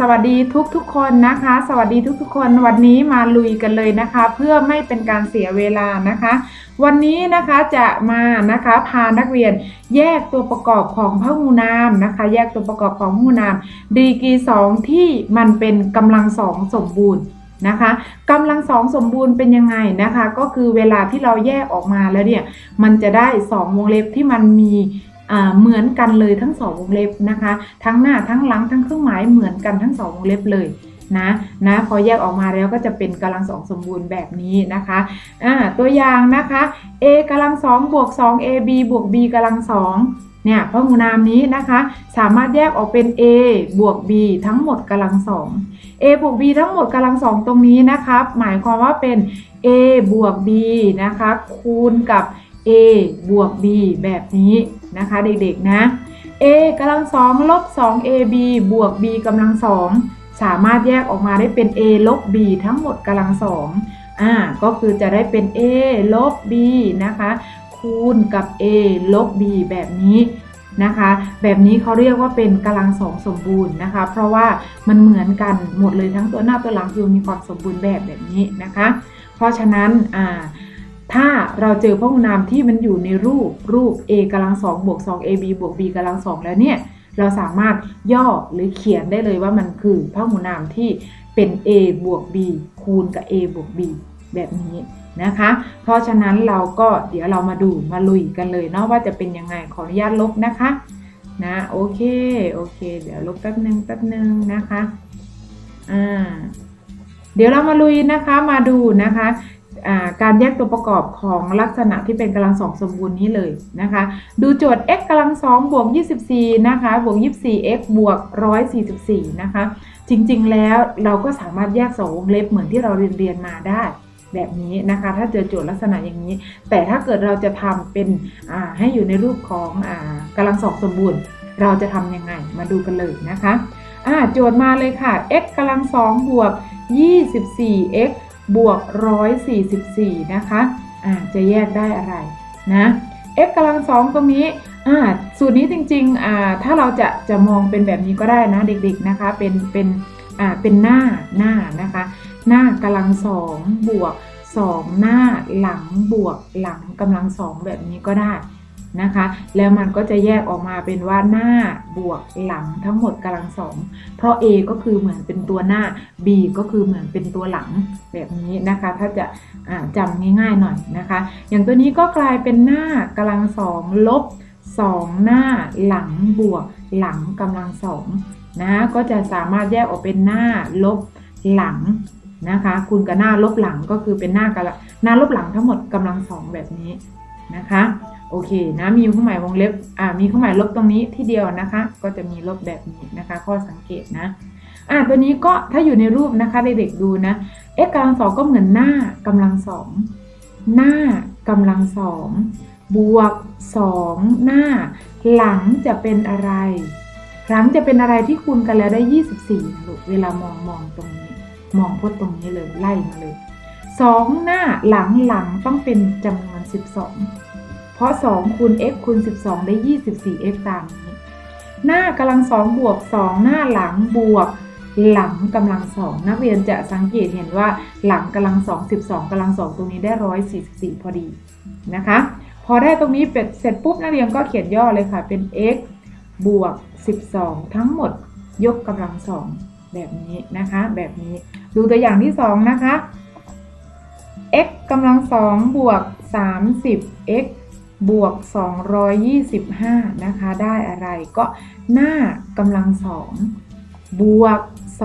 สวัสดีทุกทุกคนนะคะ สวัสดีทุกทุกคนวันนี้มาลุยกันเลยนะคะ เพื่อไม่เป็นการเสียเวลานะคะ วันนี้นะคะจะมานะคะพานักเรียนแยกตัวประกอบของพหูนามนะคะ แยกตัวประกอบของพหูนามดีกรีสองที่มันเป็นกำลังสองสมบูรณ์นะคะกำลังสองสมบูรณ์เป็นยังไงนะคะ ก็คือเวลาที่เราแยกออกมาแล้วเนี่ยมันจะได้สองวงเล็บที่มันมี เหมือนกันเลยทั้งสองวงเล็บนะคะ ทั้งหน้าทั้งหลังทั้งเครื่องหมายเหมือนกันทั้งสองวงเล็บเลยนะนะพอแยกออกมาแล้วก็จะเป็นกำลังสองสมบูรณ์แบบนี้นะคะอ่าตัวอย่างนะคะ a กำลังสองบวก2 ab บวก b กำลังสองเนี่ยพหูนามนี้นะคะสามารถแยกออกเป็น a บวก b ทั้งหมดกำลังสอง a บวก b ทั้งหมดกำลังสองตรงนี้นะคะหมายความว่าเป็น a บวก b นะคะคูณกับ a บวก b แบบนี้นะคะเด็กๆนะ a กำลังสองลบ 2 ab บวก b กำลังสองสามารถแยกออกมาได้เป็น a ลบ b ทั้งหมดกำลังสองอ่าก็คือจะได้เป็น a ลบ b นะคะ คูณกับ a ลบ b แบบนี้นะคะ แบบนี้เขาเรียกว่าเป็นกำลังสองสมบูรณ์นะคะ เพราะว่ามันเหมือนกันหมดเลยทั้งตัวหน้าตัวหลังคือมีความสมบูรณ์แบบแบบนี้นะคะ เพราะฉะนั้นอ่า ถ้าเราเจอพหูนามที่มันอยู่ในรูปรูป a กำลังสองบวก2 ab บวก b กำลังสองแล้วเนี่ย เราสามารถย่อหรือเขียนได้เลยว่ามันคือพหูนามที่เป็น a บวก b คูณกับ a บวก b แบบนี้นะคะ เพราะฉะนั้นเราก็เดี๋ยวเรามาดูมาลุยกันเลยเนาะว่าจะเป็นยังไงขออนุญาตลบนะคะนะโอเคโอเค เดี๋ยวลบแป๊บนึงแป๊บนึงนะคะอ่าเดี๋ยวเรามาลุยนะคะมาดูนะคะ การแยกตัวประกอบของลักษณะที่เป็นกำลังสองสมบูรณ์นี้เลยนะคะ ดูโจทย์ x กำลังสองบวก 24 นะคะ บวก 24 x บวก 144 นะคะ จริงๆ แล้วเราก็สามารถแยกสองวงเล็บเหมือนที่เราเรียนเรียนมาได้แบบนี้นะคะ ถ้าเจอโจทย์ลักษณะอย่างนี้ แต่ถ้าเกิดเราจะทำเป็นให้อยู่ในรูปของอกำลังสองสมบูรณ์ เราจะทำยังไง มาดูกันเลยนะคะโจทย์มาเลยค่ะ x กำลังสองบวก 24 x บวก 144 นะคะอ่าจะแยกได้อะไรนะ x กำลังสองตรงนี้อ่าสูตรนี้จริงๆอ่าถ้าเราจะจะมองเป็นแบบนี้ก็ได้นะเด็กๆนะคะเป็นเป็นอ่าเป็นหน้าหน้านะคะ หน้ากำลังสองบวก2 หน้าหลังบวกหลังกำลังสองแบบนี้ก็ได้ นะคะ แล้วมันก็จะแยกออกมาเป็นว่าหน้าบวกหลังทั้งหมดกำลังสองเพราะ A ก็คือเหมือนเป็นตัวหน้า B ก็คือเหมือนเป็นตัวหลังแบบนี้นะคะ ถ้าจะอ่าจำง่ายๆหน่อยนะคะ อย่างตัวนี้ก็กลายเป็นหน้ากำลังสองลบสองหน้าหลังบวกหลังกำลังสองนะก็จะสามารถแยกออกเป็นหน้าลบหลังนะคะคูณกับหน้าลบหลังก็คือเป็นหน้ากำลังหน้าลบหลังทั้งหมดกำลังสองแบบนี้นะคะ โอเคนะมีเครื่องหมายวงเล็บอ่ามีเครื่องหมายลบตรงนี้ที่เดียวนะคะ ก็จะมีลบแบบนี้นะคะ ข้อสังเกตนะอ่าตัวนี้ก็ถ้าอยู่ในรูปนะคะเด็กๆดูนะ x กำลังสองก็เหมือนหน้ากำลังสองหน้ากำลังสองบวกสองหน้า หลังจะเป็นอะไร หลังจะเป็นอะไรที่คูณกันแล้วได้ 24นะลูกเวลามองมองตรงนี้ มองพจน์ตรงนี้เลยไล่มาเลยสองหน้าหลังหลังต้องเป็นจำนวน 12 เพราะ 2 คูณ x คูณ 12 ได้ 24x ตามนี้ หน้ากำลังสองบวก 2 หน้าหลังบวก หลังกำลังสองนักเรียนจะสังเกตเห็นว่าหลังกำลังสอง12กำลังสองตรงนี้ได้ 144 พอดีนะคะ พอได้ตรงนี้เเสร็จปุ๊บนักเรียนก็เขียนย่อเลยค่ะ เป็น x บวก 12 ทั้งหมดยกกำลังสองแบบนี้นะคะ แบบนี้ดูตัวอย่างที่ 2 นะคะ x กำลังสองบวก 30 x บวก 225 นะคะ ได้อะไรก็หน้ากำลังสองบวก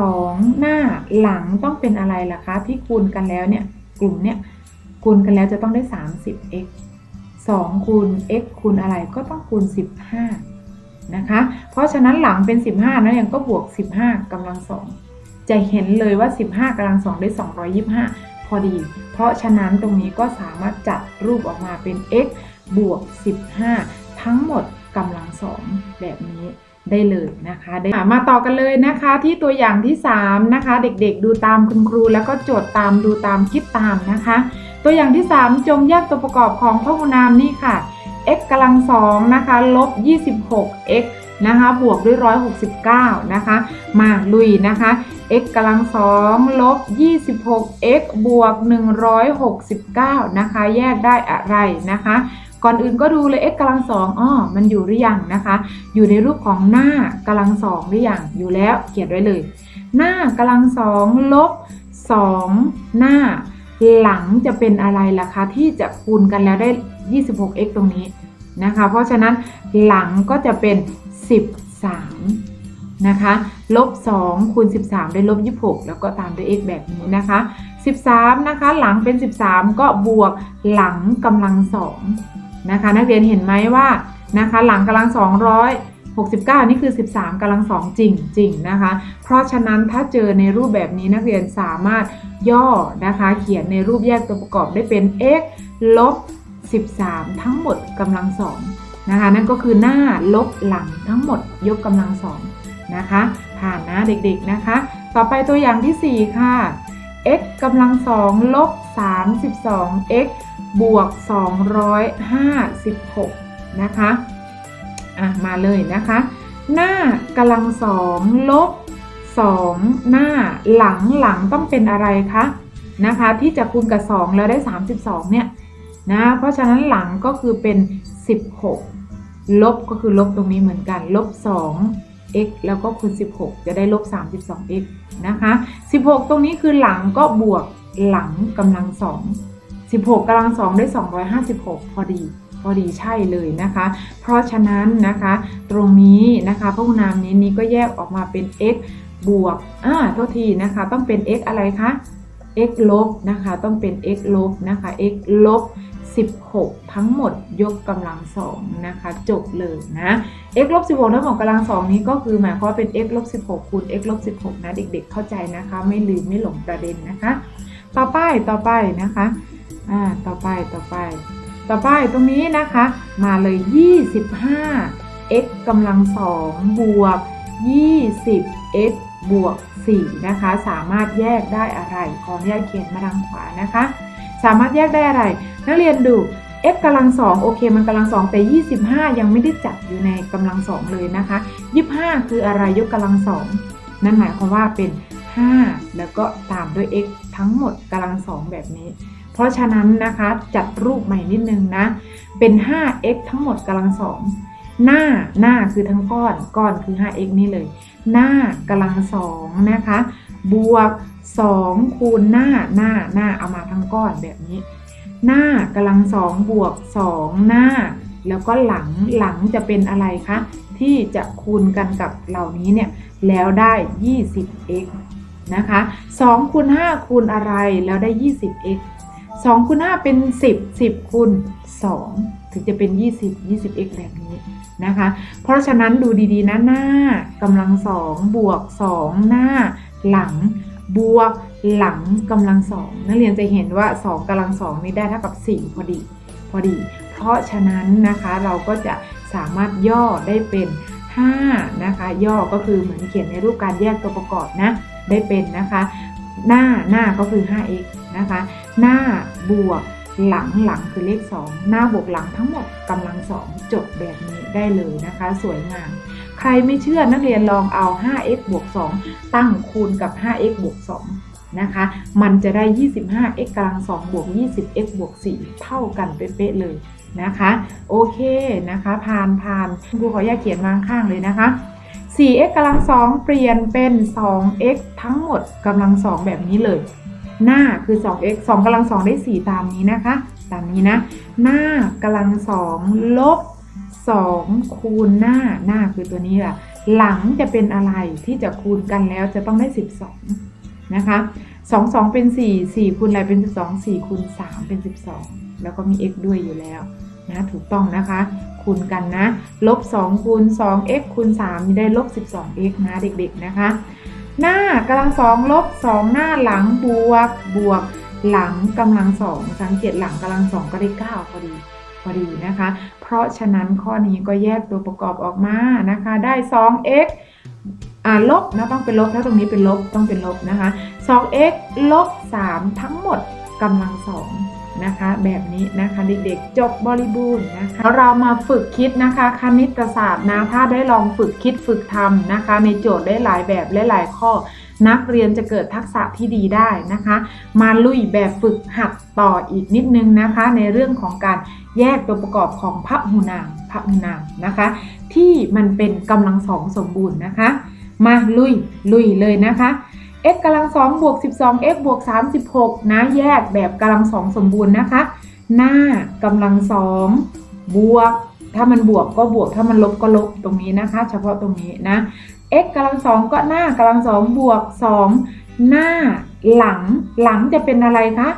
2 หน้าหลังต้องเป็นอะไรล่ะคะ ที่คูณกันแล้วเนี่ยกลุ่มเนี่ยคูณกันแล้วจะต้องได้ 30x 2คูณ x คูณอะไรก็ต้องคูณ 15 นะคะ เพราะฉะนั้นหลังเป็น 15นะยังก็บวก 15กำลังสองจะเห็นเลยว่า 15กำลังสองได้ 225 พอดี เพราะฉะนั้นตรงนี้ก็สามารถจัดรูปออกมาเป็น x บวก 15 ทั้งหมดกำลังสองแบบนี้ได้เลยนะคะได้มาต่อกันเลยนะคะที่ตัวอย่างที่ 3 นะคะ เด็กๆ ดูตามคุณครู แล้วก็โจทย์ตามดูตามคิดตามนะคะ ตัวอย่างที่ 3 จงแยกตัวประกอบของพหูนามนี่ค่ะ x กำลังสองนะคะลบ 26 x นะคะบวกด้วย 169 นะคะ มาลุยนะคะ x กำลังสองลบ 26 x บวก 169 นะคะ แยกได้อะไรนะคะ ก่อนอื่นก็ดูเลย x กำลังสองอ้อมันอยู่หรือยังนะคะ อยู่ในรูปของหน้ากำลังสองหรือยังอยู่แล้วเขียนไว้เลย หน้ากำลังสองลบ2 หน้า หลังจะเป็นอะไรล่ะคะ ที่จะคูณกันแล้วได้ 26x ตรงนี้นะคะ เพราะฉะนั้นหลังก็จะเป็น 13 นะคะลบ2คูณ 13 ได้ลบ 26 แล้วก็ตามด้วย x แบบนี้นะคะ 13 นะคะ หลังเป็น 13 ก็บวกหลังกำลัง 2 นะคะ นักเรียนเห็นไหมว่านะคะ หลังกำลัง 269 นี่คือ 13กำลัง2จริงจริงนะคะ เพราะฉะนั้นถ้าเจอในรูปแบบนี้นักเรียนสามารถย่อนะคะ เขียนในรูปแยกตัวประกอบได้เป็น x ลบ 13 ทั้งหมดกำลังสองนะคะ นั่นก็คือหน้าลบหลังทั้งหมดยกกำลังสองนะคะ ผ่านนะเด็กๆนะคะ ต่อไปตัวอย่างที่ 4 ค่ะ x กำลังสองลบ 32 x บวก 256 นะคะ อะ มาเลยนะคะ หน้ากำลังสองลบ 2 หน้าหลังหลังต้องเป็นอะไรคะ นะคะ ที่จะคูณกับ 2 แล้วได้ 32 เนี่ย นะ เพราะฉะนั้นหลังก็คือเป็น 16 ลบก็คือลบตรงนี้เหมือนกัน ลบ 2 x แล้วก็คูณ 16 จะได้ลบ 32 x นะคะ 16 ตรงนี้คือหลังก็บวก หลังกำลัง2 16กำลัง2ได้ 256 พอดีพอดีใช่เลยนะคะ เพราะฉะนั้นนะคะ ตรงนี้นะคะพหุนามนี้นี้ก็แยกออกมาเป็น x บวกอ่าโทษทีนะคะ ต้องเป็น x อะไรคะ x ลบนะคะ ต้องเป็น x ลบนะคะ x ลบ16 ทั้งหมดยกกำลังสองนะคะ จบเลยนะ x ลบ16ทั้งหมดกำลังสองนี้ก็คือหมายความว่าเป็น x ลบ16คูณ x ลบ16นะเด็กๆ เข้าใจนะคะ ไม่ลืมไม่หลงประเด็นนะคะ ต่อไปต่อไปนะคะอ่าต่อไปต่อไป ต่อไปตรงนี้นะคะ มาเลย 25 x กำลังสองบวก 20 x บวก 4 นะคะ สามารถแยกได้อะไรขออนุญาตเขียนมาทางขวานะคะ สามารถแยกได้อะไร นักเรียนดู x กำลังสองโอเคมันกำลังสองแต่ 25 ยังไม่ได้จัดอยู่ในกำลังสองเลยนะคะ 25 คืออะไรยกกำลังสองนั่นหมายความว่าเป็น 5 แล้วก็ตามด้วย x ทั้งหมดกำลังสองแบบนี้ เพราะฉะนั้นนะคะจัดรูปใหม่นิดนึงนะ เป็น 5x ทั้งหมดกำลังสองหน้าหน้าคือทั้งก้อนก้อนคือ 5x นี่เลย หน้ากำลังสองนะคะ บวก 2 คูณหน้าหน้าหน้าเอามาทั้งก้อนแบบนี้ หน้ากำลังสองบวก 2 หน้า แล้วก็หลังหลังจะเป็นอะไรคะ ที่จะคูณกันกับเหล่านี้เนี่ย แล้วได้ 20x นะคะ2คูณ5คูณอะไรแล้วได้ 20x 2คูณ5เป็น 10 10คูณ2ถึงจะเป็น 20 20x แบบนี้นะคะ เพราะฉะนั้นดูดีๆนะหน้ากำลังสองบวก 2 หน้า หลัง บวก หลังกำลังสองนักเรียนจะเห็นว่า 2กำลังสองนี่ได้เท่ากับ 4 พอดี พอดี เพราะฉะนั้นนะคะเราก็จะสามารถย่อได้เป็น 5 นะคะ ย่อก็คือเหมือนเขียนในรูปการแยกตัวประกอบนะ ได้เป็นนะคะ หน้าหน้าก็คือ 5x นะคะ หน้าบวกหลังหลังคือเลข 2 หน้าบวกหลังทั้งหมดกำลังสองจบแบบนี้ได้เลยนะคะ สวยงาม ใครไม่เชื่อนักเรียนลองเอา 5x บวก 2 ตั้งคูณกับ 5x บวก 2 นะคะ มันจะได้ 25x กำลัง 2 บวก 20x บวก 4 เท่ากันเป๊ะเลยนะคะ โอเคนะคะ ผ่านผ่านครูขออนุญาตเขียนวางข้างเลยนะคะ 4x กำลัง2เปลี่ยนเป็น 2x ทั้งหมดกำลัง2แบบนี้เลย หน้าคือ 2x 2กำลัง2ได้ 4 ตามนี้นะคะ ตามนี้นะ หน้ากำลัง2ลบ 2 คูณหน้าหน้าคือตัวนี้แหละหลังจะเป็นอะไรที่จะคูณกันแล้วจะต้องได้ 12 นะคะ 2 2 เป็น 4 4 คูณอะไรเป็น 12 4 คูณ 3 เป็น 12 แล้วก็มี x ด้วยอยู่แล้วนะถูกต้องนะคะ คูณกันนะ ลบ2คูณ 2x คูณ3นี่ได้ลบ 12x นะเด็กๆนะคะ หน้ากำลังสองลบ 2 หน้าหลังบวกบวก หลังกำลังสองสังเกตหลังกำลังสองก็ได้9พอดีพอดีนะคะ เพราะฉะนั้นข้อนี้ก็แยกตัวประกอบออกมานะคะ ได้ 2x อ่าลบนะต้องเป็นลบถ้าตรงนี้เป็นลบต้องเป็นลบนะคะ 2x ลบ 3 ทั้งหมดกำลังสอง นะคะ แบบนี้นะคะเด็กๆจบบริบูรณ์นะคะแล้วเรามาฝึกคิดนะคะ คณิตศาสตร์นะถ้าได้ลองฝึกคิดฝึกทำนะคะ ในโจทย์ได้หลายแบบและหลายข้อ นักเรียนจะเกิดทักษะที่ดีได้นะคะ มาลุยแบบฝึกหัดต่ออีกนิดนึงนะคะ ในเรื่องของการแยกตัวประกอบของพระหูนามพระหูนามนะคะ ที่มันเป็นกำลังสองสมบูรณ์นะคะ มาลุยลุยเลยนะคะ x กำลังสองบวก12 x บวก36 นะ แยกแบบกำลังสองสมบูรณ์นะคะ หน้ากำลังสองบวก ถ้ามันบวกก็บวก ถ้ามันลบก็ลบตรงนี้นะคะ เฉพาะตรงนี้นะ x กำลังสองก็หน้ากำลังสองบวก 2 หน้าหลังหลังจะเป็นอะไรคะ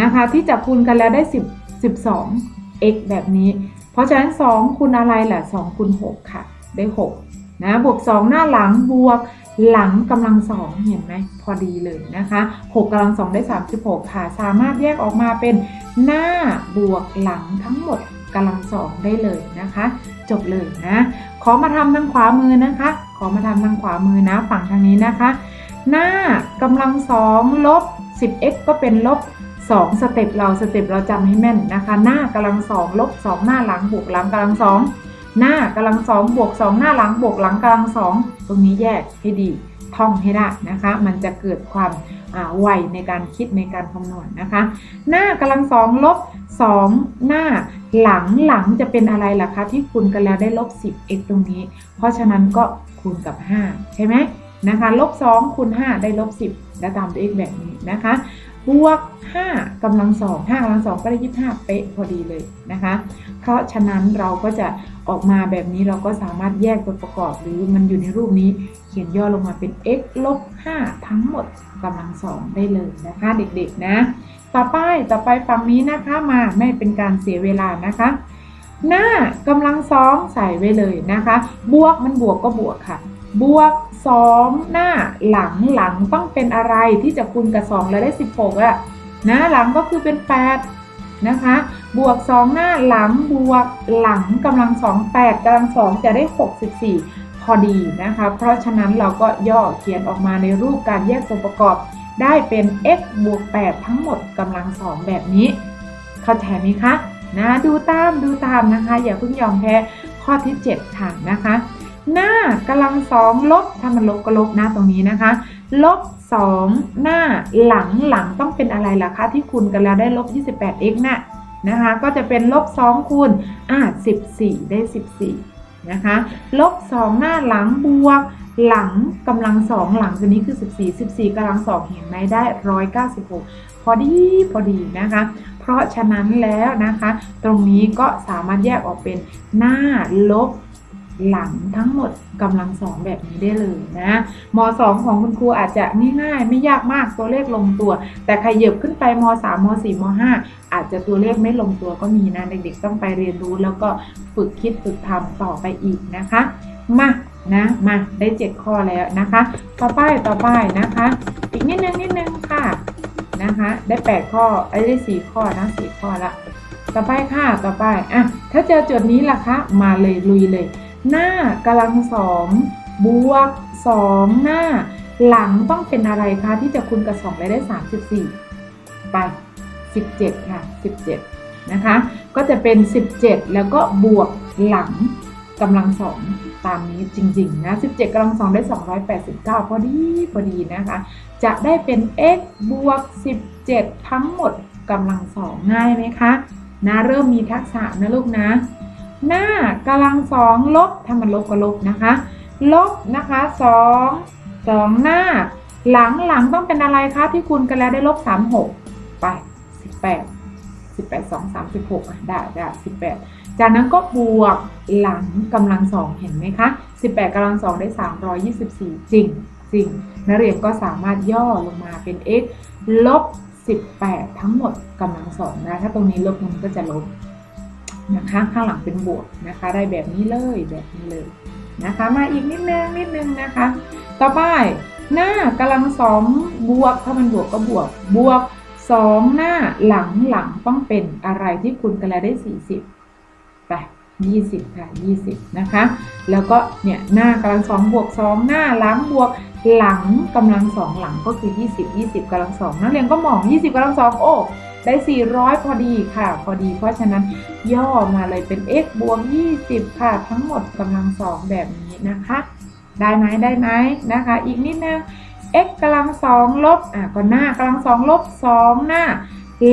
นะคะ ที่จับคูณกันแล้วได้ 10 12 x แบบนี้ เพราะฉะนั้น 2คูณอะไรล่ะ2คูณ6ค่ะ ได้6นะบวก 2 หน้าหลังบวก หลังกำลังสองเห็นไหมพอดีเลยนะคะ6กำลังสองได้ 36 ค่ะ สามารถแยกออกมาเป็นหน้าบวกหลังทั้งหมดกำลังสองได้เลยนะคะ จบเลยนะ ขอมาทำทางขวามือนะคะ ขอมาทำทางขวามือนะฝั่งทางนี้นะคะ หน้ากำลังสองลบ 10x ก็เป็นลบ2สเต็ปเราสเต็ปเราจำให้แม่นนะคะ หน้ากำลังสองลบ2หน้าหลังบวกหลังกำลังสอง หน้ากำลังสองบวก2หน้าหลังบวกหลังกำลังสองตรงนี้แยกให้ดีท่องให้ได้นะคะ มันจะเกิดความไวในการคิดในการคำนวณนะคะ หน้ากำลังสองลบ2หน้าหลังหลังจะเป็นอะไรล่ะคะ ที่คูณกันแล้วได้ลบ 10x ตรงนี้ เพราะฉะนั้นก็คูณกับ 5 ใช่ไหมนะคะลบ2คูณ5ได้ลบ 10 แล้วตามตัว x แบบนี้นะคะ บวก5กำลังสอง5กำลังสองก็ได้ 25 เป๊ะพอดีเลยนะคะ เพราะฉะนั้นเราก็จะออกมาแบบนี้เราก็สามารถแยกตัวประกอบ หรือมันอยู่ในรูปนี้เขียนย่อลงมาเป็น x ลบ5ทั้งหมดกำลังสองได้เลยนะคะเด็กๆนะ ต่อไปต่อไปฝั่งนี้นะคะมาไม่เป็นการเสียเวลานะคะ หน้ากำลังสองใส่ไว้เลยนะคะ บวกมันบวกก็บวกค่ะ บวก2หน้าหลังหลังต้องเป็นอะไรที่จะคูณกับ2แล้วได้16อะนะหลังก็คือเป็น8นะคะ บวก2หน้าหลังบวกหลังกำลังสอง8กำลังสองจะได้64พอดีนะคะ เพราะฉะนั้นเราก็ย่อเขียนออกมาในรูปการแยกส่วนประกอบได้เป็น x บวก8ทั้งหมดกำลังสองแบบนี้ เข้าใจไหมคะ นะดูตามดูตามนะคะ อย่าเพิ่งยอมแพ้ข้อที่7ค่ะนะคะ หน้ากำลังสองลบถ้ามันลบก็ลบหน้าตรงนี้นะคะ ลบ 2 หน้าหลังหลังต้องเป็นอะไรล่ะคะที่คูณกันแล้วได้ลบ 28x น่ะนะคะก็จะเป็นลบ2คูณอ่า14 ได้ 14นะคะลบ 2 หน้าหลังบวกหลังกำลังสองหลังตัวนี้คือ 14 14กำลังสองเห็นไหมได้ 196 พอดีพอดีนะคะ เพราะฉะนั้นแล้วนะคะ ตรงนี้ก็สามารถแยกออกเป็นหน้าลบหลังทั้งหมดกำลังสองแบบนี้ได้เลยนะมสองของคุณครูอาจจะง่ายๆไม่ยากมากตัวเลขลงตัว แต่ขยับขึ้นไปมสามมสี่มห้าอาจจะตัวเลขไม่ลงตัวก็มีนะเด็กๆต้องไปเรียนรู้แล้วก็ฝึกคิดฝึกทำต่อไปอีกนะคะมานะมาได้เจ็ดข้อแล้วนะคะ ต่อไปต่อไปนะคะ อีกนิดนึงนิดนึงค่ะ นะคะ ได้ 8 ข้อไอ้ได้4ข้อนะ4ข้อละ ต่อไปค่ะต่อไปอะถ้าเจอโจทย์นี้ล่ะคะ มาเลยลุยเลย หน้ากำลังสองบวก 2 หน้า หลังต้องเป็นอะไรคะ ที่จะคูณกับ2แล้ได้ 34 ไป 17 ค่ะ 17 นะคะ ก็จะเป็น 17 แล้วก็บวกหลังกำลังสองตามนี้จริง ๆ นะ 17กำลังสองได้ 289 พอดี พอดีนะคะ จะได้เป็น x บวก 17 ทั้งหมดกำลังสองง่ายไหมคะนะเริ่มมีทักษะนะลูกนะ หน้ากำลังสองลบถ้ามันลบก็ลบนะคะ ลบนะคะสองสองหน้า หลังหลังต้องเป็นอะไรคะที่คูณกันแล้วได้ลบ36ไป18 18 2 36อะได้ได้18จากนั้นก็บวกหลังกำลังสองเห็นไหมคะ18กำลังสองได้324จริงจริง นักเรียนก็สามารถย่อลงมาเป็น x ลบ 18 ทั้งหมดกำลังสองนะ ถ้าตรงนี้ลบมันก็จะลบนะคะข้างหลังเป็นบวกนะคะ ได้แบบนี้เลยแบบนี้เลยนะคะ มาอีกนิดนึงนิดนึงนะคะ ต่อไปหน้ากำลังสองบวกถ้ามันบวกก็บวกบวก2หน้าหลังหลังต้องเป็นอะไรที่คูณกันแล้วได้ 40ไป20 ค่ะ 20 นะคะ แล้วก็เนี่ยหน้ากำลังสองบวก2หน้าหลังบวก หลังกำลังสองหลังก็คือ 20 20กำลังสองนักเรียนก็มอง 20กำลังสองโอ้ได้ 400 พอดีค่ะ พอดี เพราะฉะนั้นย่อมาเลยเป็น x บวก 20 ค่ะ ทั้งหมดกำลังสองแบบนี้นะคะ ได้ไหมได้ไหมนะคะ อีกนิดนึง x กำลังสองลบ อะก็หน้ากำลังสองลบสองหน้า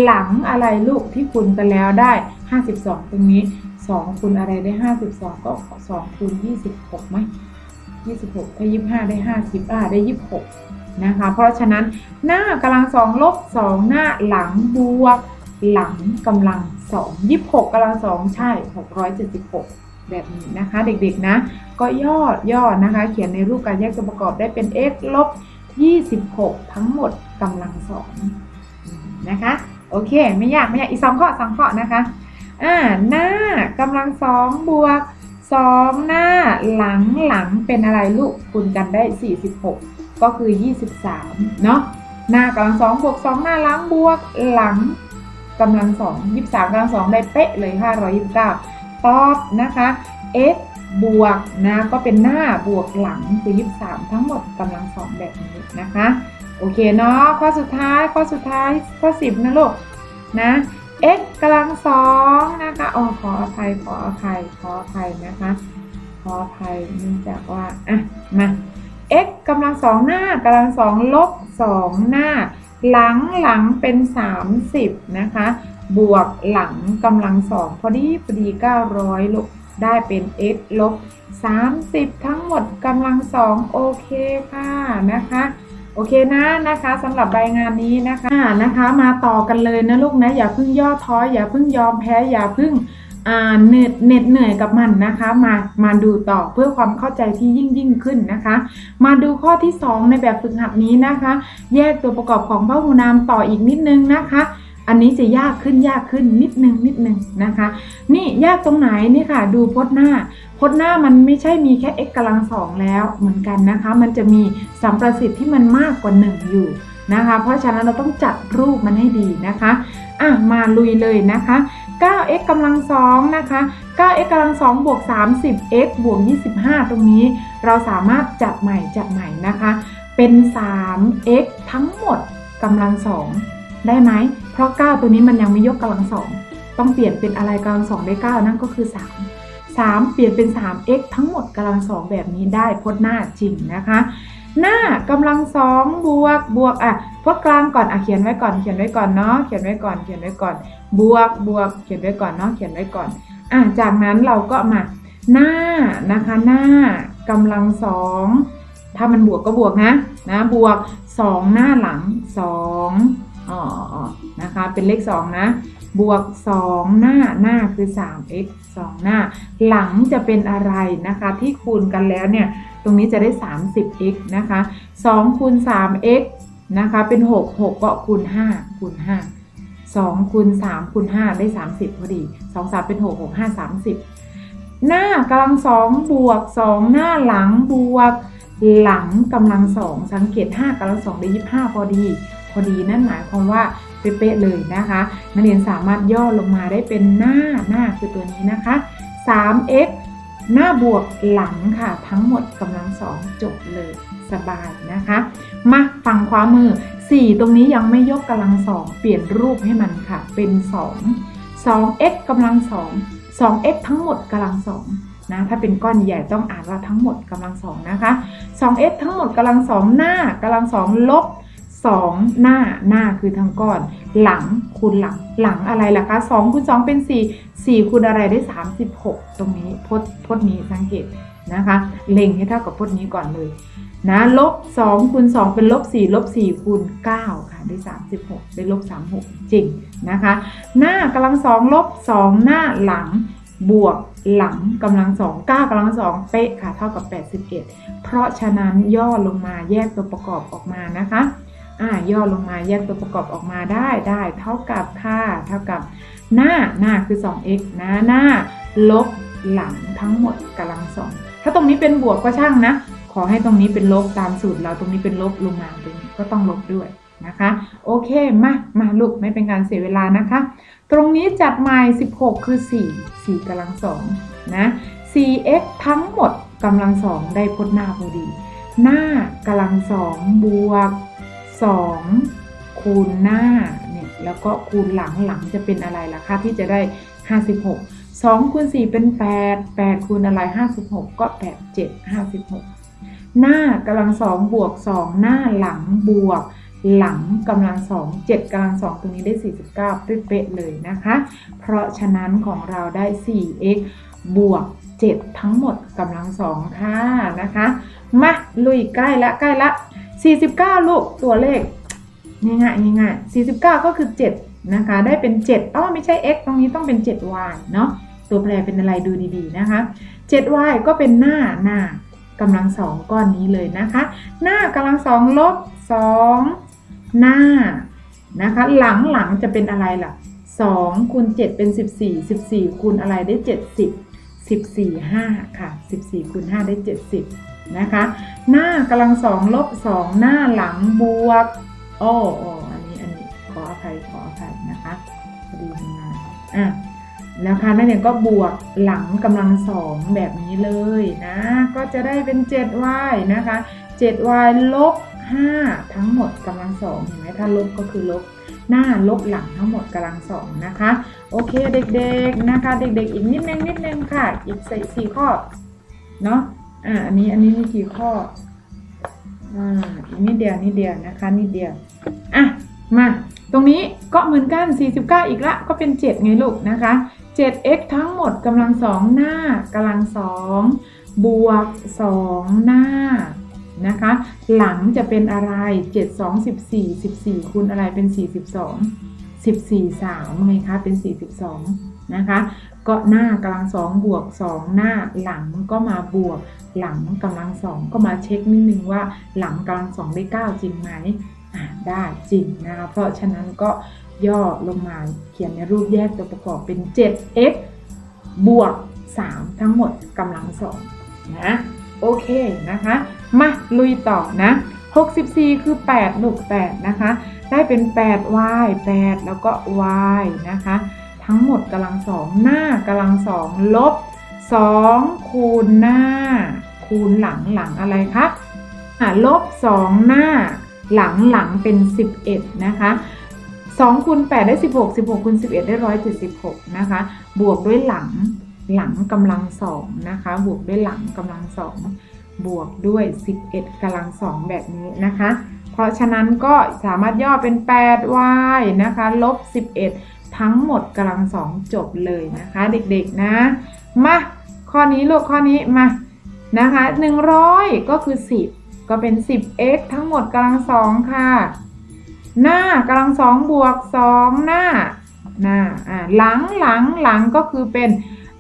หลังอะไรลูกที่คูณกันแล้วได้ 52 ตรงนี้ 2คูณอะไรได้ 52 ก็ 2คูณ26ไหม 26ถ้า25ได้50อ่าได้26นะคะเพราะฉะนั้นหน้ากำลังสองลบสองหน้าหลังบวก หลังกำลังสองยี่หกกำลังสองใช่676แบบนี้นะคะ เด็กๆนะ ก็ย่อย่อนะคะ เขียนในรูปการแยกตัวประกอบได้เป็น x ลบ26 ทั้งหมดกำลังสองนะคะ โอเค ไม่ยากไม่ยากอีกสองข้อสองข้อนะคะอ่าหน้ากำลังสองบวก สองหน้าหลังหลังเป็นอะไรลูกคูณกันได้ 46 ก็คือ 23 เนาะหน้ากำลังสองบวกสองหน้าหลังบวกหลังกำลังสองยี่สามกำลังสองได้เป๊ะเลย 529 ตอบนะคะ x บวกนะก็เป็นหน้าบวกหลังคือ 23 ทั้งหมดกำลังสองแบบนี้นะคะ โอเคเนาะข้อสุดท้ายข้อสุดท้ายข้อ 10 นะลูกนะ x กำลังสองนะคะอ๋อขออภัยขออภัยขออภัยนะคะ ขออภัยเนื่องจากว่าอะมา x กำลังสองหน้ากำลังสองลบสองหน้า หลังหลังเป็น 30 นะคะ บวกหลังกำลังสองพอดีพอดี 900ลูกได้เป็น x ลบ 30 ทั้งหมดกำลังสองโอเคค่ะนะคะ โอเคนะนะคะสำหรับรายงานนี้นะคะนะคะมาต่อกันเลยนะลูกนะอย่าเพิ่งย่อท้ออย่าเพิ่งยอมแพ้อย่าเพิ่งเหน็ดเหน็ดเหนื่อยกับมันนะคะ มามาดูต่อเพื่อความเข้าใจที่ยิ่งยิ่งขึ้นนะคะ มาดูข้อที่ 2 ในแบบฝึกหัดนี้นะคะ แยกตัวประกอบของพหูนามต่ออีกนิดนึงนะคะ อันนี้จะยากขึ้นยากขึ้นนิดนึงนิดนึงนะคะ นี่ยากตรงไหนนี่ค่ะ ดูพจน์หน้าพจน์หน้ามันไม่ใช่มีแค่ x กำลังสองแล้วเหมือนกันนะคะ มันจะมีสัมประสิทธิ์ที่มันมากกว่า 1 อยู่นะคะ เพราะฉะนั้นเราต้องจัดรูปมันให้ดีนะคะอะมาลุยเลยนะคะ 9x กำลังสองนะคะ 9x กำลังสองบวก 30x บวก 25 ตรงนี้ เราสามารถจัดใหม่จัดใหม่นะคะ เป็น 3x ทั้งหมดกำลังสอง ได้ไหม เพราะ 9 ตัวนี้มันยังไม่ยกกำลังสอง ต้องเปลี่ยนเป็นอะไรกำลังสองได้ 9 นั่นก็คือ 3 3 เปลี่ยนเป็น 3x ทั้งหมดกำลังสองแบบนี้ได้พจน์หน้าจริงนะคะ หน้ากำลังสองบวกบวกอะพจน์กลางก่อนอะเขียนไว้ก่อนเขียนไว้ก่อนเนาะเขียนไว้ก่อนเขียนไว้ก่อน บวกบวกเขียนไว้ก่อนเนาะเขียนไว้ก่อนอะจากนั้นเราก็มาหน้านะคะหน้ากำลังสองถ้ามันบวกก็บวกนะนะบวกสองหน้าหลังส องอ๋อนะคะ เป็นเลขสองนะ บวก 2 หน้า หน้าคือ 3x 2 หน้า หลังจะเป็นอะไรนะคะ ที่คูณกันแล้วเนี่ย ตรงนี้จะได้ 30x นะคะ 2 คูณ 3x นะคะ เป็น 6 6 ก็คูณ 5 คูณ 5 2คูณ3คูณ5ได้ 30 พอดี 2 3 เป็น 6 6 5 30 หน้ากำลังสองบวก 2 หน้าหลังบวกหลังกำลังสองสังเกต 5กำลังสองได้ 25 พอดี พอดีนั่นหมายความว่าเป๊ะเลยนะคะ นักเรียนสามารถย่อลงมาได้เป็นหน้าหน้าคือตัวนี้นะคะ 3x หน้าบวกหลังค่ะ ทั้งหมดกำลังสองจบเลยสบายนะคะ มาฝั่งขวามือ 4 ตรงนี้ยังไม่ยกกำลังสองเปลี่ยนรูปให้มันค่ะ เป็น 2 2x กำลังสอง 2x ทั้งหมดกำลังสองนะถ้าเป็นก้อนใหญ่ต้องอ่านว่าทั้งหมดกำลังสองนะคะ 2x ทั้งหมดกำลังสองหน้ากำลังสองลบ 2 หน้าหน้าคือทั้งก้อน หลังคูณหลังหลังอะไรล่ะคะ2คูณ2เป็น 4 4คูณอะไรได้ 36 ตรงนี้พจน์พจน์นี้สังเกตนะคะเล็งให้เท่ากับพจน์นี้ก่อนเลยนะลบ2คูณ2เป็นลบ4ลบ4คูณ9ค่ะได้ 36 ได้ลบ 36 จริงนะคะ หน้ากำลังสองลบ 2 หน้าหลังบวกหลังกำลังสอง9กำลังสองเป๊ะค่ะเท่ากับ 81 เพราะฉะนั้นย่อลงมาแยกตัวประกอบออกมานะคะ อ่าย่อลงมาแยกตัวประกอบออกมาได้ได้เท่ากับค่าเท่ากับหน้าหน้าคือ 2x นะหน้าลบหลังทั้งหมดกำลังสองถ้าตรงนี้เป็นบวกก็ช่างนะ ขอให้ตรงนี้เป็นลบตามสูตรเราตรงนี้เป็นลบลงมาตรงนี้ก็ต้องลบด้วยนะคะ โอเคมามาลูกไม่เป็นการเสียเวลานะคะ ตรงนี้จัดหม่16 คือ 4 4กำลังสองนะ 4x ทั้งหมดกำลังสองได้พจน์หน้าพอดี หน้ากำลังสองบวก 2 คูณหน้าเนี่ยแล้วก็คูณหลังหลังจะเป็นอะไรล่ะคะที่จะได้ 56 2คูณ4เป็น 8 8คูณอะไร 56 ก็ 8 7 56 หน้ากำลังสองบวก 2 หน้าหลังบวก หลังกำลังสอง7กำลังสองตรงนี้ได้ 49เป๊ะๆเลยนะคะ เพราะฉะนั้นของเราได้ 4x บวก 7 ทั้งหมดกำลังสองค่ะนะคะ มาลุยใกล้ละใกล้ละ 49 ลูกตัวเลขง่ายๆง่ายๆ49 ก็คือ 7 นะคะ ได้เป็น 7อ๋อไม่ใช่ x ตรงนี้ต้องเป็น 7y เนาะตัวแปรเป็นอะไรดูดีๆนะคะ 7y ก็เป็นหน้าหน้ากำลังสองก้อนนี้เลยนะคะ หน้ากำลังสองลบ 2 หน้านะคะ หลังหลังจะเป็นอะไรล่ะ2คูณ7เป็น 14 14คูณอะไรได้ 70 14 5ค่ะ 14คูณ5ได้ 70 นะคะ หน้ากำลังสองลบสองหน้าหลังบวกโอ้โอ้อันนี้อันนี้ขออภัยขออภัยนะคะพอดีทำงานอะแล้วค่ะนักเรียนก็บวกหลังกำลังสองแบบนี้เลยนะ ก็จะได้เป็น 7y นะคะ 7y ลบ 5 ทั้งหมดกำลังสองเห็นไหมถ้าลบก็คือลบหน้าลบหลังทั้งหมดกำลังสองนะคะ โอเคเด็กๆนะคะ เด็กๆ อีกนิดนึงนิดนึงค่ะ อีกสี่ข้อเนาะ อ่าอันนี้อันนี้มีกี่ข้ออ่าอีกนิดเดียวนิดเดียวนะคะนิดเดียวอะมาตรงนี้ก็เหมือนกัน 49 อีกละก็เป็น 7 ไงลูกนะคะ 7x ทั้งหมดกำลังสองหน้ากำลังสองบวก 2 หน้านะคะ หลังจะเป็นอะไร 7 2 14 14คูณอะไรเป็น 42 14 3ไงคะเป็น 42 นะคะ ก็หน้ากำลังสองบวก 2 หน้าหลังก็มาบวก หลังกำลังสองก็มาเช็คนิดนึงว่าหลังกำลังสองได้ 9 จริงไหมอ่าได้จริงนะคะเพราะฉะนั้นก็ย่อลงมาเขียนในรูปแยกตัวประกอบเป็น 7x บวก 3 ทั้งหมดกำลังสองนะโอเคนะคะ มาลุยต่อนะ 64 คือ 8 ลูก 8 นะคะ ได้เป็น 8y 8 แล้วก็ y นะคะ ทั้งหมดกำลังสองหน้ากำลังสองลบ 2 คูณหน้า คูณหลังหลังอะไรคะอะลบ 2 หน้าหลังหลังเป็น 11 นะคะ2คูณ8ได้ 16 16คูณ11 ได้ 176 นะคะ บวกด้วยหลังหลังกำลังสองนะคะ บวกด้วยหลังกำลังสองบวกด้วย 11กำลังสองแบบนี้นะคะ เพราะฉะนั้นก็สามารถย่อเป็น 8y นะคะลบ 11 ทั้งหมดกำลังสองจบเลยนะคะ เด็กๆนะ มา ข้อนี้ลูกข้อนี้มานะคะ100 ก็คือ 10 ก็เป็น 10x ทั้งหมดกำลังสองค่ะ หน้ากำลังสองบวก2หน้าหน้าอ่าหลังหลังหลังก็คือเป็น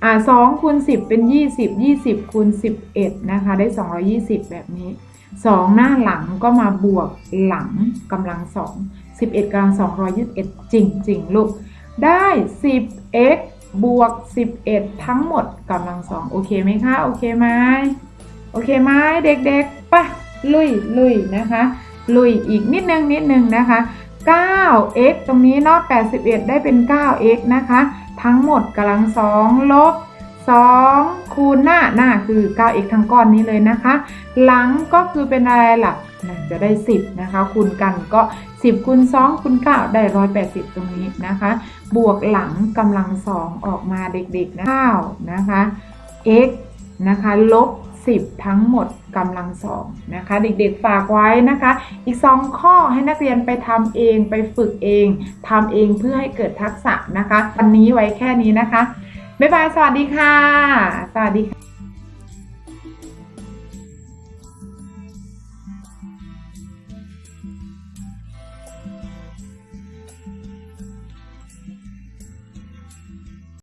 อ่าสองคูณสิบเป็นยี่สิบยี่สิบคูณสิบเอ็ดนะคะได้สองร้อยี่สิบแบบนี้สองหน้าหลังก็มาบวกหลังกำลังสองสิบเอ็ดกำลังสองร้อยยี่สิบเอ็ดจริงจริงๆลูกได้สิบ x บวกสิบเอ็ดทั้งหมดกำลังสองโอเคไหมคะ โอเคไหมโอเคไหมเด็กๆปะลุยลุยนะคะ ลุยอีกนิดนึงนิดนึงนะคะ 9x ตรงนี้เนาะ81 ได้เป็น 9x นะคะ ทั้งหมดกำลังสองลบ 2 คูณหน้าหน้าคือ 9x ทั้งก้อนนี้เลยนะคะ หลังก็คือเป็นอะไรล่ะจะได้ 10 นะคะ คูณกันก็ 10คูณ2คูณ9ได้ 180 ตรงนี้นะคะ บวกหลังกำลังสองออกมาเด็กๆนะ9นะคะ x นะคะลบ10 ทั้งหมดกำลังสองนะคะ เด็กๆฝากไว้นะคะ อีก 2 ข้อให้นักเรียนไปทำเองไปฝึกเองทำเองเพื่อให้เกิดทักษะนะคะ วันนี้ไว้แค่นี้นะคะ บ๊ายบาย สวัสดีค่ะ สวัสดีค่ะ